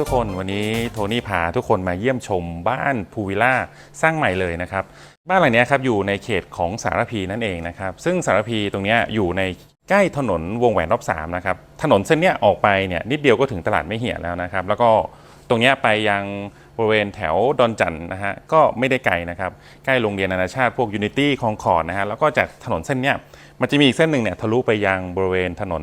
ทุกคนวันนี้โทนี่พาทุกคนมาเยี่ยมชมบ้านพูวิลล่าสร้างใหม่เลยนะครับบ้านหลังนี้ครับอยู่ในเขตของสารพีนั่นเองนะครับซึ่งสารพีตรงนี้อยู่ในใกล้ถนนวงแหวนรอบสามนะครับถนนเส้นนี้ออกไปเนี่ยนิดเดียวก็ถึงตลาดไม่เหี่ยแล้วนะครับแล้วก็ตรงนี้ไปยังบริเวณแถวดอนจันนะฮะก็ไม่ได้ไกลนะครับใกล้โรงเรียนนานาชาติพวกยูนิตี้คองคอร์ดนะฮะแล้วก็จากถนนเส้นนี้ มันจะมีอีกเส้นหนึ่งเนี่ยทะลุไปยังบริเวณถนน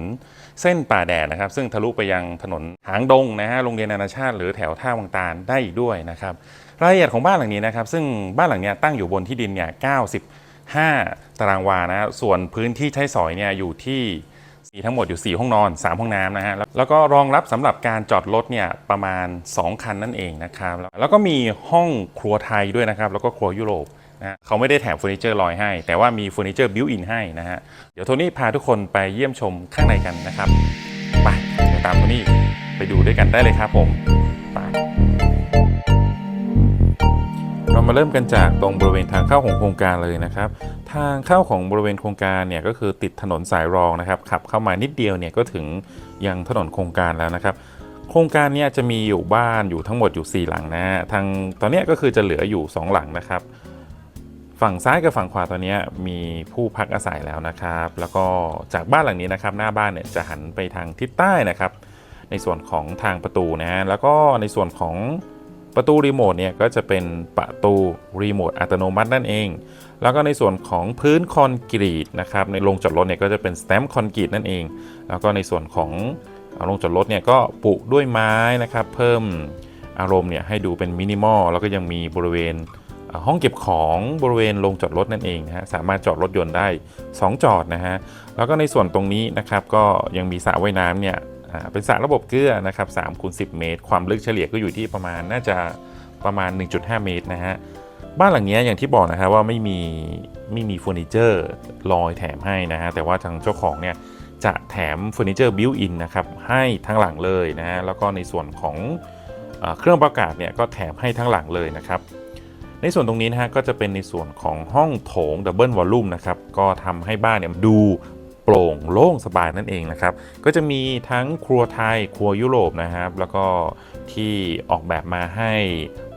เส้นป่าแดดนะครับ ซึ่งทะลุไปยังถนนหางดงนะฮะโรงเรียนนานาชาติ หรือแถวท่าวังตาลได้อีกด้วยนะครับรายละเอียดของบ้านหลังนี้นะครับ ซึ่งบ้านหลังเนี้ยตั้งอยู่บนที่ดินเนี่ย95 ตารางวานะฮะส่วนพื้นที่ใช้สอยเนี่ยอยู่ที่มีทั้งหมดอยู่ 4 ห้องนอน 3 ห้องน้ำนะฮะ แล้วก็รองรับสำหรับการจอดรถเนี่ยประมาณ 2 คันนั่นเองนะครับ แล้วก็มีห้องครัวไทยด้วยนะครับ แล้วก็ครัวยุโรป นะเขาไม่ได้แถมเฟอร์นิเจอร์ลอยให้ แต่ว่ามีเฟอร์นิเจอร์บิวอินให้นะฮะ เดี๋ยวโทนี่พาทุกคนไปเยี่ยมชมข้างในกันนะครับ ไปเดี๋ยวตามโทนี่ไปดูด้วยกันได้เลยครับผมไปเรามาเริ่มกันจากตรงบริเวณทางเข้าของโครงการเลยนะครับ ทางเข้าของบริเวณโครงการเนี่ยก็คือติดถนนสายรองนะครับ ขับเข้ามานิดเดียวเนี่ยก็ถึงยังถนนโครงการแล้วนะครับโครงการเนี่ยจะมีอยู่บ้านอยู่ทั้งหมดอยู่ 4 หลังนะฮะทางตอนนี้ก็คือจะเหลืออยู่ 2 หลังนะครับ ฝั่งซ้ายกับฝั่งขวาตอนนี้มีผู้พักอาศัยแล้วนะครับ แล้วก็จากบ้านหลังนี้นะครับหน้าบ้านเนี่ยจะหันไปทางทิศใต้นะครับ ในส่วนของทางประตูนะแล้วก็ในส่วนของประตูรีโมทเนี่ยก็จะเป็นประตูรีโมทอัตโนมัตินั่นเอง แล้วก็ในส่วนของพื้นคอนกรีตนะครับในโรงจอดรถเนี่ยก็จะเป็นสแตมป์คอนกรีตนั่นเอง แล้วก็ในส่วนของโรงจอดรถเนี่ยก็ปุด้วยไม้นะครับ เพิ่มอารมณ์เนี่ยให้ดูเป็นมินิมอลแล้วก็ยังมีบริเวณ ห้องเก็บของบริเวณโรงจอดรถนั่นเองนะฮะสามารถจอดรถยนต์ได้ 2 จอดนะฮะแล้วก็ในส่วนตรงนี้นะครับก็ยังมีสระว่ายน้ำเนี่ยเป็นสระระบบเกลือนะครับ3คูณ10 เมตร ความลึกเฉลี่ยก็อยู่ที่ประมาณน่าจะประมาณ 1.5 เมตรนะฮะบ้านหลังนี้อย่างที่บอกนะครับว่าไม่มีไม่มีเฟอร์นิเจอร์ลอยแถมให้นะฮะแต่ว่าทางเจ้าของเนี่ยจะแถมเฟอร์นิเจอร์บิวอินนะครับให้ทั้งหลังเลยนะฮะแล้วก็ในส่วนของอเครื่องประกาศเนี่ยก็แถมให้ทั้งหลังเลยนะครับ ในส่วนตรงนี้นะฮะก็จะเป็นในส่วนของห้องโถงดับเบิลวอลลุ่มนะครับก็ทำให้บ้านเนี่ยดูโปร่งโล่งสบายนั่นเองนะครับก็จะมีทั้งครัวไทยครัวยุโรปนะครับ แล้วก็ที่ออกแบบมาให้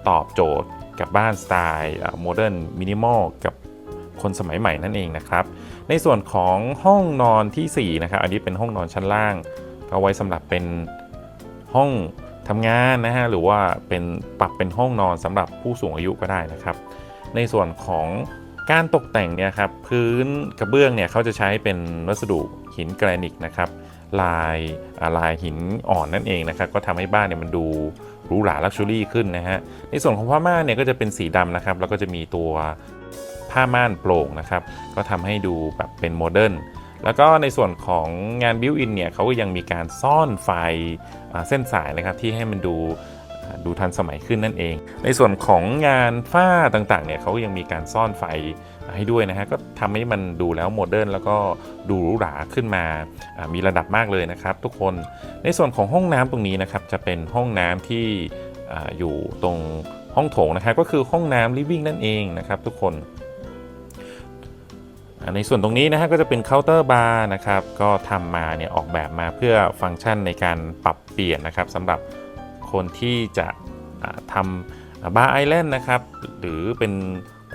ตอบโจทย์กับบ้านสไตล์โมเดิร์นมินิมอลกับคนสมัยใหม่นั่นเองนะครับ ในส่วนของห้องนอนทีสี่4นะครับอันนี้เป็นห้องนอนชั้นล่าง ก็ไว้สำหรับเป็นห้อง ทำงานนะฮะหรือว่าเป็นปรับเป็นห้องนอนสำหรับผู้สูงอายุก็ได้นะครับ ในส่วนของการตกแต่งเนี่ยครับพื้นกระเบื้องเนี่ยเขาจะใช้เป็นวัสดุหินแกรนิตนะครับลายลายหินอ่อนนั่นเองนะครับก็ทำให้บ้านเนี่ยมันดูหรูหราลักชัวรี่ขึ้นนะฮะในส่วนของผ้าม่านเนี่ยก็จะเป็นสีดำนะครับแล้วก็จะมีตัวผ้าม่านโปร่งนะครับก็ทำให้ดูแบบเป็นโมเดิร์น แล้วก็ในส่วนของงานบิวอินเนี่ยเขาก็ยังมีการซ่อนไฟเส้นสายนะครับที่ให้มันดูดูทันสมัยขึ้นนั่นเอง ในส่วนของงานฝ้าต่างๆเนี่ยเขาก็ยังมีการซ่อนไฟให้ด้วยนะฮะก็ทำให้มันดูแล้วโมเดิร์นแล้วก็ดูหรูหราขึ้นมา มีระดับมากเลยนะครับ ทุกคนในส่วนของห้องน้ำตรงนี้นะครับจะเป็นห้องน้ำที่อยู่ตรงห้องโถงนะครับก็คือห้องน้ำลิฟวิ่งนั่นเองนะครับทุกคน ในส่วนตรงนี้นะฮะก็จะเป็นเคาน์เตอร์บาร์นะครับก็ทำมาเนี่ยออกแบบมาเพื่อฟังก์ชันในการปรับเปลี่ยนนะครับสำหรับคนที่จะทำบาร์ไอแลนด์นะครับหรือเป็น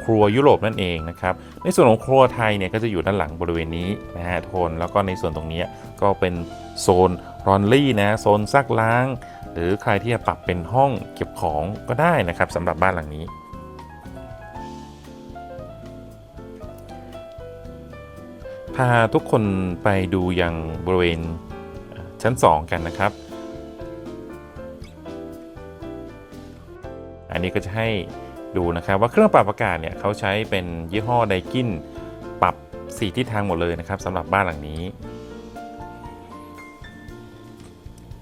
ครัวยุโรปนั่นเองนะครับในส่วนของครัวไทยเนี่ยก็จะอยู่ด้านหลังบริเวณนี้นะฮะทุกคนแล้วก็ในส่วนตรงนี้ก็เป็นโซนรอนลี่นะโซนซักล้าง หรือใครที่จะปรับเป็นห้องเก็บของก็ได้นะครับสำหรับบ้านหลังนี้ พาทุกคนไปดูยังบริเวณชั้น 2 กันนะครับ อันนี้ก็จะให้ดูนะครับว่าเครื่องปรับอากาศเนี่ยเขาใช้เป็นยี่ห้อไดกินปรับ4ทิศทางหมดเลยนะครับสำหรับบ้านหลังนี้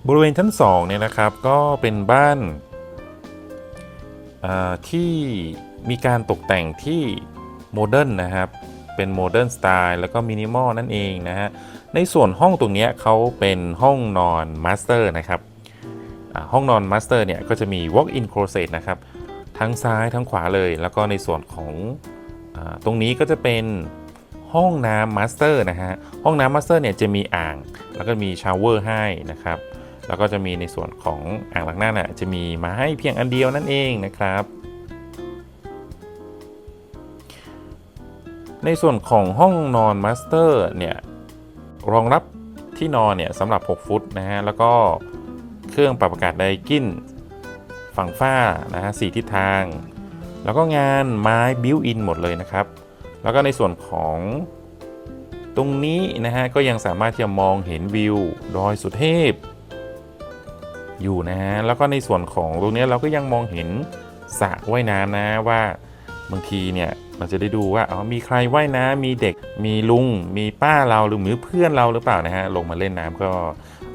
บริเวณชั้น2เนี่ยนะครับก็เป็นบ้านที่มีการตกแต่งที่โมเดิร์นนะครับ เป็นโมเดิร์นสไตล์แล้วก็มินิมอลนั่นเองนะฮะ ในส่วนห้องตรงนี้เขาเป็นห้องนอนมาสเตอร์นะครับ ห้องนอนมาสเตอร์เนี่ยก็จะมี walk-in closet นะครับ ทั้งซ้ายทั้งขวาเลย แล้วก็ในส่วนของอตรงนี้ก็จะเป็นห้องน้ำมาสเตอร์นะฮะ ห้องน้ำมาสเตอร์เนี่ยจะมีอ่าง แล้วก็มีชาวเวอร์ให้นะครับ แล้วก็จะมีในส่วนของอ่างล้างหน้าน่ะจะมีมาให้เพียงอันเดียวนั่นเองนะครับ ในส่วนของห้องนอนมาสเตอร์เนี่ยรองรับที่นอนเนี่ยสำหรับ 6 ฟุตนะฮะแล้วก็เครื่องปรับอากาศไดกินฝั่งฝ้านะฮะสทิศทาง แล้วก็งานไม้บิวอินหมดเลยนะครับ แล้วก็ในส่วนของตรงนี้นะฮะก็ยังสามารถที่จะมองเห็นวิวดอยสุเทพ อยู่นะฮะแล้วก็ในส่วนของตรงนี้เราก็ยังมองเห็นสระว่ายน้ำนะว่า บางทีเนี่ยเราจะได้ดูว่าอ๋อมีใครว่ายน้ำมีเด็กมีลุง มีป้าเราหรือมือเพื่อนเราหรือเปล่านะฮะลงมาเล่นน้ำก็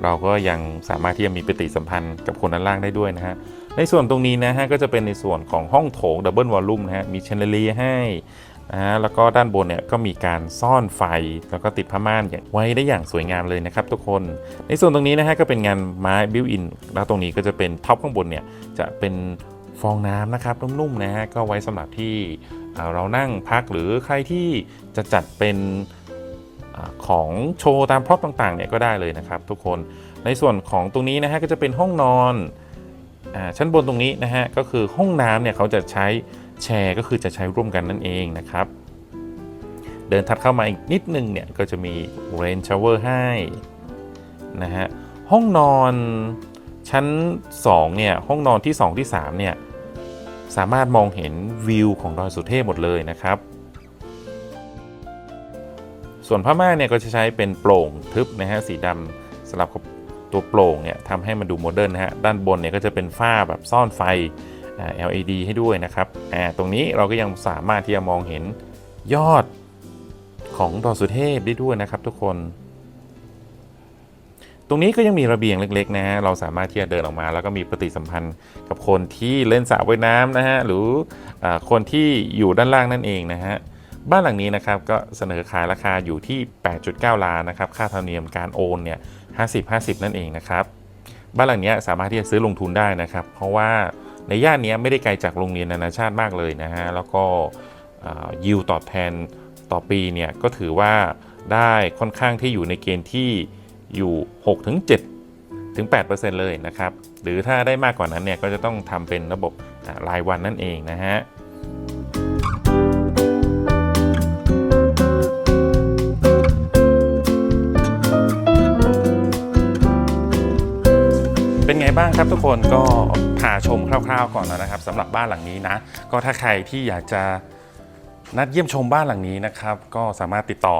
เราก็ยังสามารถที่จะมีปฏิสัมพันธ์กับคนด้านล่างได้ด้วยนะฮะในส่วนตรงนี้นะฮะก็จะเป็นในส่วนของห้องโถงดับเบิลวอลลุ่มนะฮะมีเชนเดลีให้นะฮะแล้วก็ด้านบนเนี่ยก็มีการซ่อนไฟแล้วก็ติดผ้าม่านอย่างไว้ได้อย่างสวยงามเลยนะครับทุกคน ในส่วนตรงนี้นะฮะก็เป็นงานไม้บิวอินแล้วตรงนี้ก็จะเป็นท็อปข้างบนเนี่ยจะเป็น ฟองน้ำนะครับนุ่มๆนะฮะก็ไว้สำหรับที่เรานั่งพักหรือใครที่จะจัดเป็นอของโชว์ตามพร็อพต่างๆเนี่ยก็ได้เลยนะครับ ทุกคนในส่วนของตรงนี้นะฮะก็จะเป็นห้องนอนอชั้นบนตรงนี้นะฮะก็คือห้องน้ำเนี่ยเขาจะใช้แชร์ก็คือจะใช้ร่วมกันนั่นเองนะครับ เดินถัดเข้ามาอีกนิดนึงเนี่ยก็จะมีเรนช h เวอร์ให้นะฮะห้องนอนชั้น2เนี่ยห้องนอนที่ 2 ที่ 3เนี่ย สามารถมองเห็นวิวของดอยสุเทพหมดเลยนะครับ ส่วนผ้าม่านเนี่ยก็จะใช้เป็นโปร่งทึบนะฮะสีดำสลับกับตัวโปร่งเนี่ยทำให้มันดูโมเดิร์นนะฮะด้านบนเนี่ยก็จะเป็นฝ้าแบบซ่อนไฟ LED ให้ด้วยนะครับตรงนี้เราก็ยังสามารถที่จะมองเห็นยอดของดอยสุเทพได้ด้วยนะครับทุกคน รงนี้ก็ยังมีระเบียงเล็กๆนะฮะเราสามารถที่จะเดินออกมา แล้วก็มีปฏิสัมพันธ์กับคนที่เล่นสระว่ายน้ำนะฮะหรืออคนที่อยู่ด้านล่างนั่นเองนะฮะบ้านหลังนี้นะครับก็เสนอขายราคาอยู่ที่ 8.9 ล้านนะครับค่าธรรมเนียมการโอนเนี่ย50-50 นั่นเองนะครับบ้านหลังนี้สามารถที่จะซื้อลงทุนได้นะครับ เพราะว่าในย่านนี้ไม่ได้ไกลจากโรงเรียนนานาชาติมากเลยนะฮะแล้วก็ยิวตอบแทนต่อปีเนี่ยก็ถือว่าได้ค่อนข้างที่อยู่ในเกณฑ์ที่ อยู่ 6-7ถึง 8%เลยนะครับ หรือถ้าได้มากกว่านั้นเนี่ยก็จะต้องทำเป็นระบบรายวันนั่นเองนะฮะเป็นไงบ้างครับทุกคนก็พาชมคร่าวๆก่อนแล้วนะครับสำหรับบ้านหลังนี้นะ ก็ถ้าใครที่อยากจะนัดเยี่ยมชมบ้านหลังนี้นะครับ ก็สามารถติดต่อ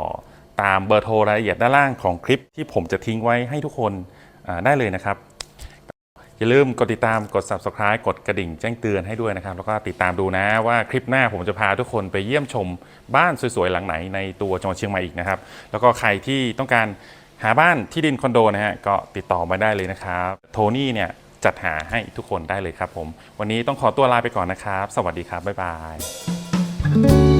ตามเบอร์โทรรายละเอียดด้านล่างของคลิปที่ผมจะทิ้งไว้ให้ทุกคนได้เลยนะครับ อย่าลืมกดติดตามกด subscribe กดกระดิ่งแจ้งเตือนให้ด้วยนะครับ แล้วก็ติดตามดูนะว่าคลิปหน้าผมจะพาทุกคนไปเยี่ยมชมบ้านสวยๆหลังไหนในตัวจังหวัดเชียงใหม่อีกนะครับ แล้วก็ใครที่ต้องการหาบ้านที่ดินคอนโดนะฮะก็ติดต่อมาได้เลยนะครับโทนี่เนี่ยจัดหาให้ทุกคนได้เลยครับผม วันนี้ต้องขอตัวลาไปก่อนนะครับ สวัสดีครับ บ๊ายบาย